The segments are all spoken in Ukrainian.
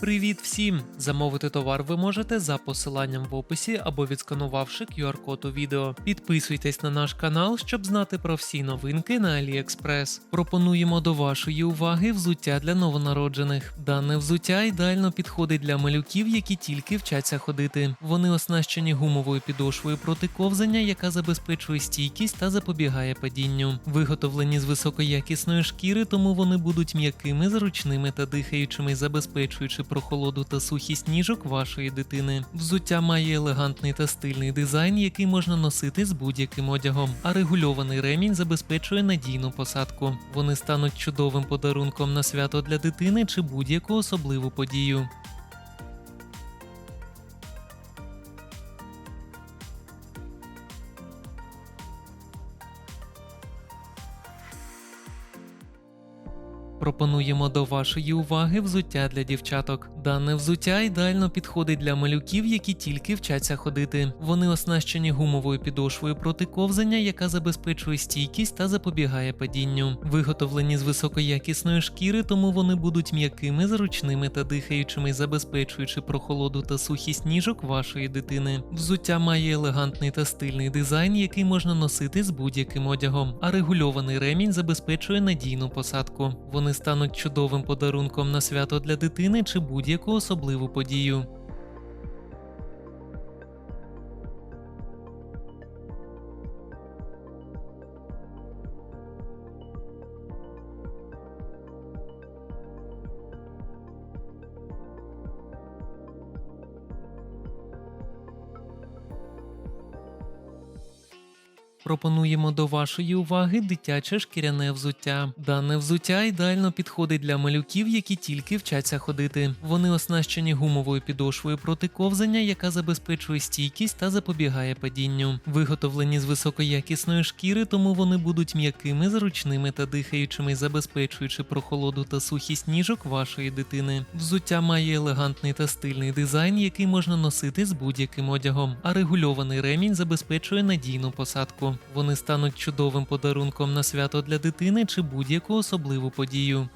Привіт всім! Замовити товар ви можете за посиланням в описі або відсканувавши QR-код у відео. Підписуйтесь на наш канал, щоб знати про всі новинки на AliExpress. Пропонуємо до вашої уваги взуття для новонароджених. Дане взуття ідеально підходить для малюків, які тільки вчаться ходити. Вони оснащені гумовою підошвою проти ковзання, яка забезпечує стійкість та запобігає падінню. Виготовлені з високоякісної шкіри, тому вони будуть м'якими, зручними та дихаючими, забезпечуючи прохолоду та сухість ніжок вашої дитини. Взуття має елегантний та стильний дизайн, який можна носити з будь-яким одягом, а регульований ремінь забезпечує надійну посадку. Вони стануть чудовим подарунком на свято для дитини чи будь-яку особливу подію. Пропонуємо до вашої уваги взуття для дівчаток. Дане взуття ідеально підходить для малюків, які тільки вчаться ходити. Вони оснащені гумовою підошвою проти ковзання, яка забезпечує стійкість та запобігає падінню. Виготовлені з високоякісної шкіри, тому вони будуть м'якими, зручними та дихаючими, забезпечуючи прохолоду та сухість ніжок вашої дитини. Взуття має елегантний та стильний дизайн, який можна носити з будь-яким одягом, а регульований ремінь забезпечує надійну посадку. Вони стануть чудовим подарунком на свято для дитини чи будь-яку особливу подію. Пропонуємо до вашої уваги дитяче шкіряне взуття. Дане взуття ідеально підходить для малюків, які тільки вчаться ходити. Вони оснащені гумовою підошвою проти ковзання, яка забезпечує стійкість та запобігає падінню. Виготовлені з високоякісної шкіри, тому вони будуть м'якими, зручними та дихаючими, забезпечуючи прохолоду та сухість ніжок вашої дитини. Взуття має елегантний та стильний дизайн, який можна носити з будь-яким одягом, а регульований ремінь забезпечує надійну посадку. Вони стануть чудовим подарунком на свято для дитини чи будь-яку особливу подію.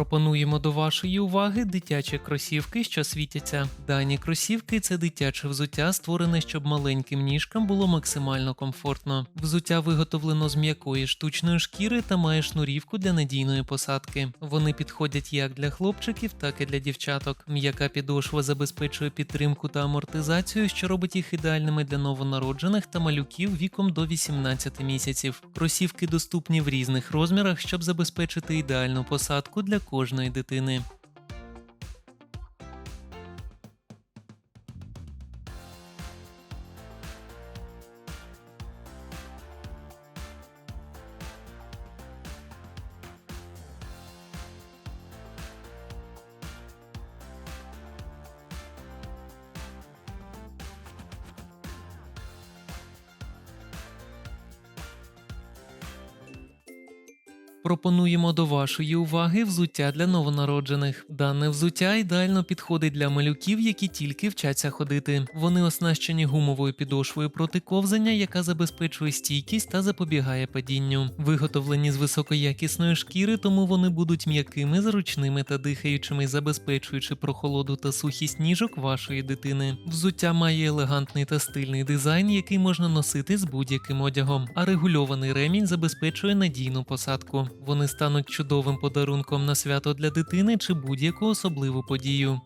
Пропонуємо до вашої уваги дитячі кросівки, що світяться. Дані кросівки це дитяче взуття, створене, щоб маленьким ніжкам було максимально комфортно. Взуття виготовлено з м'якої штучної шкіри та має шнурівку для надійної посадки. Вони підходять як для хлопчиків, так і для дівчаток. М'яка підошва забезпечує підтримку та амортизацію, що робить їх ідеальними для новонароджених та малюків віком до 18 місяців. Кросівки доступні в різних розмірах, щоб забезпечити ідеальну посадку для кожної дитини. Пропонуємо до вашої уваги взуття для новонароджених. Дане взуття ідеально підходить для малюків, які тільки вчаться ходити. Вони оснащені гумовою підошвою проти ковзання, яка забезпечує стійкість та запобігає падінню. Виготовлені з високоякісної шкіри, тому вони будуть м'якими, зручними та дихаючими, забезпечуючи прохолоду та сухість ніжок вашої дитини. Взуття має елегантний та стильний дизайн, який можна носити з будь-яким одягом, а регульований ремінь забезпечує надійну посадку. Вони стануть чудовим подарунком на свято для дитини чи будь-яку особливу подію.